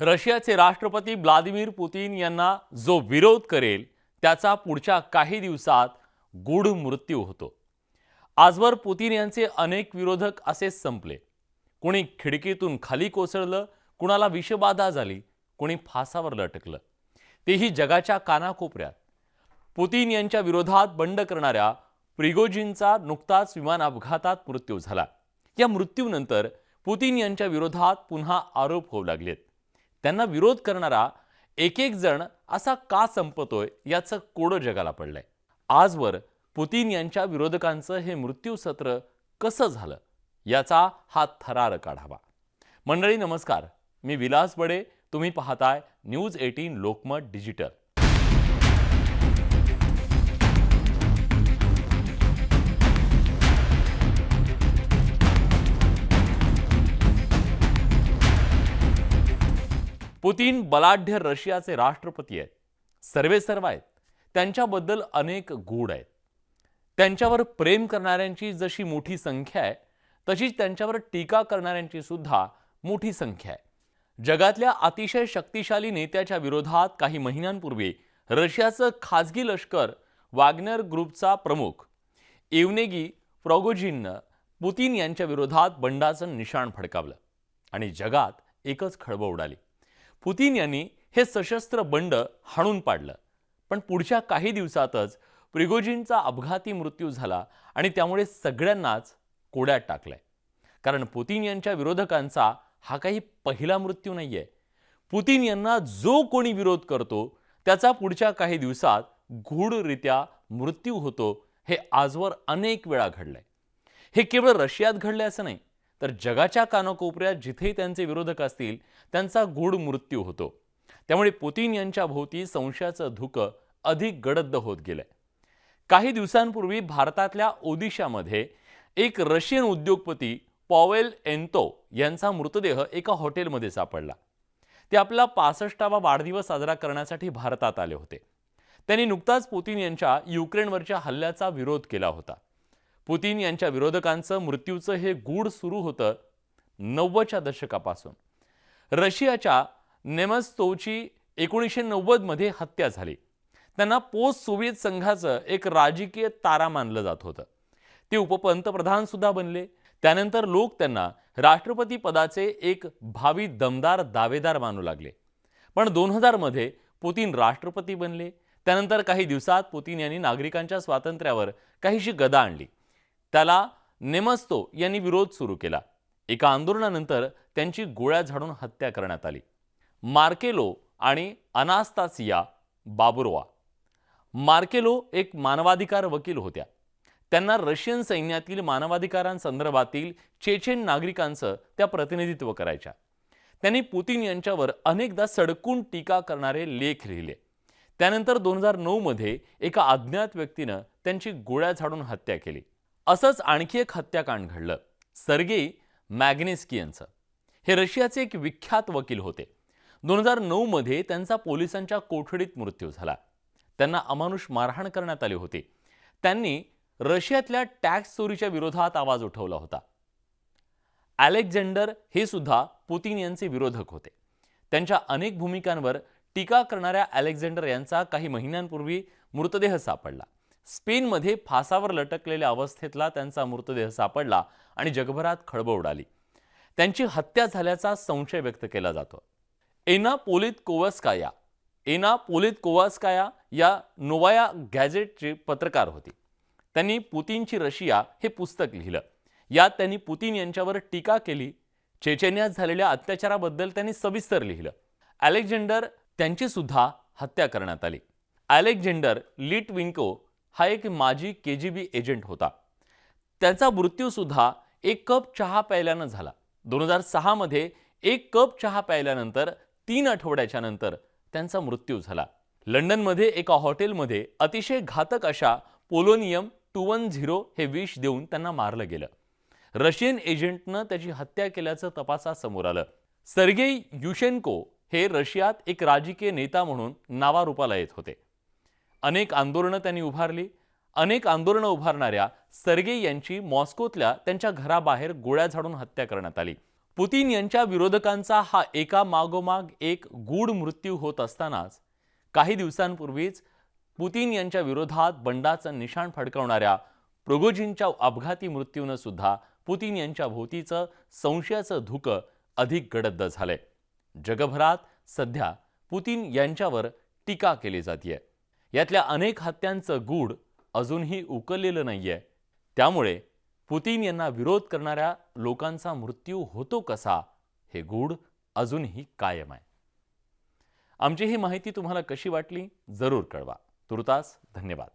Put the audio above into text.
रशियाचे राष्ट्रपती Vladimir Putin यांना जो विरोध करेल त्याचा पुढच्या काही दिवसात गूढ मृत्यू होतो. आजवर पुतीन यांचे अनेक विरोधक असेच संपले. कुणी खिडकीतून खाली कोसळलं कुणाला विषबाधा झाली कुणी फासावर लटकलं. तेही जगाच्या कानाकोपऱ्यात. पुतीन यांच्या विरोधात बंड करणाऱ्या प्रिगोजींचा नुकताच विमान अपघातात मृत्यू झाला. या मृत्यूनंतर पुतीन यांच्या विरोधात पुन्हा आरोप होऊ लागलेत. त्यांना विरोध करणारा एक एक जण असा का संपतोय याचं कोडं जगाला पडलंय. आजवर पुतीन यांच्या विरोधकांचं हे मृत्यू सत्र कसं झालं याचा हा थरार काढावा. मंडळी नमस्कार. मी विलास बडे तुम्ही पाहताय news eighteen Lokmat digital. Putin बलाढ्य रशियाचे राष्ट्रपती आहेत. सर्वे सर्व आहेत. त्यांच्याबद्दल अनेक गूढ आहेत. त्यांच्यावर प्रेम करणाऱ्यांची जशी मोठी संख्या आहे तशीच त्यांच्यावर टीका करणाऱ्यांची सुद्धा मोठी संख्या आहे. जगातल्या अतिशय शक्तिशाली नेत्याच्या विरोधात काही महिन्यांपूर्वी रशियाचं खाजगी लष्कर वाग्नर ग्रुपचा प्रमुख एवनेगी प्रॉगोजिननं पुतीन यांच्या विरोधात बंडाचं निशाण फडकावलं आणि जगात एकच खळबळ उडाली. पुतीन यांनी हे सशस्त्र बंड हाणून पाडलं. पण पुढच्या काही दिवसातच प्रिगोजिनचा अपघाती मृत्यू झाला आणि त्यामुळे सगळ्यांनाच कोड्यात टाकलंय. कारण पुतीन यांच्या विरोधकांचा हा काही पहिला मृत्यू नाहीये. पुतीन यांना जो कोणी विरोध करतो त्याचा पुढच्या काही दिवसात गूढरित्या मृत्यू होतो हे आजवर अनेक वेळा घडलंय. हे केवळ रशियात घडले असं नाही तर जगाच्या कानाकोपऱ्यात जिथे त्यांचे विरोधक असतील त्यांचा गूढ मृत्यू होतो. त्यामुळे पुतीन यांच्या भोवती संशयाचं धुकं अधिक गडद्द होत गेलंय. काही दिवसांपूर्वी भारतातल्या ओदिशामध्ये एक रशियन उद्योगपती पॉवेल एन्तो यांचा मृतदेह एका हॉटेलमध्ये सापडला. ते आपला पासष्टावा वाढदिवस साजरा करण्यासाठी भारतात आले होते. त्यांनी नुकताच पुतीन यांच्या युक्रेनवरच्या हल्ल्याचा विरोध केला होता. पुतीन यांच्या विरोधकांचं मृत्यूचं हे गूढ सुरू होतं नव्वदच्या दशकापासून. रशियाच्या नेमस्तोची एकोणीसशे नव्वदमध्ये हत्या झाली. त्यांना पोस्ट सोव्हिएत संघाचं एक राजकीय तारा मानलं जात होतं. ते उपपंतप्रधान सुद्धा बनले. त्यानंतर लोक त्यांना राष्ट्रपती पदाचे एक भावी दमदार दावेदार मानू लागले. पण दोन हजारमध्ये पुतीन राष्ट्रपती बनले. त्यानंतर काही दिवसात पुतीन यांनी नागरिकांच्या स्वातंत्र्यावर काहीशी गदा आणली. त्याला नेमस्तो यांनी विरोध सुरू केला. एका आंदोलनानंतर त्यांची गोळ्या झाडून हत्या करण्यात आली. मार्केलो आणि अनास्तासिया बाबुरवा. मार्केलो एक मानवाधिकार वकील होत्या. त्यांना रशियन सैन्यातील मानवाधिकारांसंदर्भातील चेचेन नागरिकांचं त्या प्रतिनिधित्व करायच्या. त्यांनी पुतीन यांच्यावर अनेकदा सडकून टीका करणारे लेख लिहिले. त्यानंतर दोन हजार नऊमध्ये एका अज्ञात व्यक्तीनं त्यांची गोळ्या झाडून हत्या केली. असंच आणखी एक हत्याकांड घडलं. सर्गे मॅग्नेस्की यांचं हे रशियाचे एक विख्यात वकील होते. दोन हजार नऊमध्ये त्यांचा पोलिसांच्या कोठडीत मृत्यू झाला. त्यांना अमानुष मारहाण करण्यात आली होती. त्यांनी रशियातल्या टॅक्स चोरीच्या विरोधात आवाज उठवला होता. अलेक्झांडर हे सुद्धा पुतीन यांचे विरोधक होते. त्यांच्या अनेक भूमिकांवर टीका करणाऱ्या अलेक्झांडर यांचा काही महिन्यांपूर्वी मृतदेह सापडला. स्पेनमध्ये फासावर लटकलेल्या अवस्थेतला त्यांचा मृतदेह सापडला आणि जगभरात खळबळ उडाली. त्यांची हत्या झाल्याचा संशय व्यक्त केला जातो. एना पोलित कोवस्काया एना पोलित कोवास्काया या नोवाया गॅझेटचे पत्रकार होती. त्यांनी पुतीनची रशिया हे पुस्तक लिहिलं. यात त्यांनी पुतीन यांच्यावर टीका केली. चेचेन्यात झालेल्या अत्याचाराबद्दल त्यांनी सविस्तर लिहिलं. अलेक्झांडर त्यांची सुद्धा हत्या करण्यात आली. अलेक्झांडर लिटविंको हा एक माजी के जी बी एजंट होता. त्याचा मृत्यूसुद्धा एक कप चहा प्यायल्यानं झाला. दोन हजार सहामध्ये एक कप चहा प्यायल्यानंतर तीन आठवड्याच्या नंतर त्यांचा मृत्यू झाला. लंडनमध्ये एका हॉटेलमध्ये अतिशय घातक अशा पोलोनियम टू वन झिरो हे विष देऊन त्यांना मारलं गेलं. रशियन एजंटनं त्याची हत्या केल्याचं तपासासमोर आलं. सर्गेई युशेन्को हे रशियात एक राजकीय नेता म्हणून नावारूपाला येत होते. अनेक आंदोलनं त्यांनी उभारली. अनेक आंदोलनं उभारणाऱ्या सर्गे यांची मॉस्कोतल्या त्यांच्या घराबाहेर गोळ्या झाडून हत्या करण्यात आली. पुतीन यांच्या विरोधकांचा हा एका मागोमाग एक गूढ मृत्यू होत असतानाच काही दिवसांपूर्वीच पुतीन यांच्या विरोधात बंडाचं निशाण फडकवणाऱ्या प्रोगोजींच्या अपघाती मृत्यूनं सुद्धा पुतीन यांच्या भोवतीचं संशयाचं धुकं अधिक गडद्द झालंय. जगभरात सध्या पुतीन यांच्यावर टीका केली जाते यातल्या अनेक हत्यांचं गूढ अजूनही उकललेलं नाहीये. त्यामुळे पुतीन यांना विरोध करणाऱ्या लोकांचा मृत्यू होतो कसा हे गूढ अजूनही कायम आहे. आमची ही माहिती तुम्हाला कशी वाटली जरूर कळवा. तुर्तास धन्यवाद.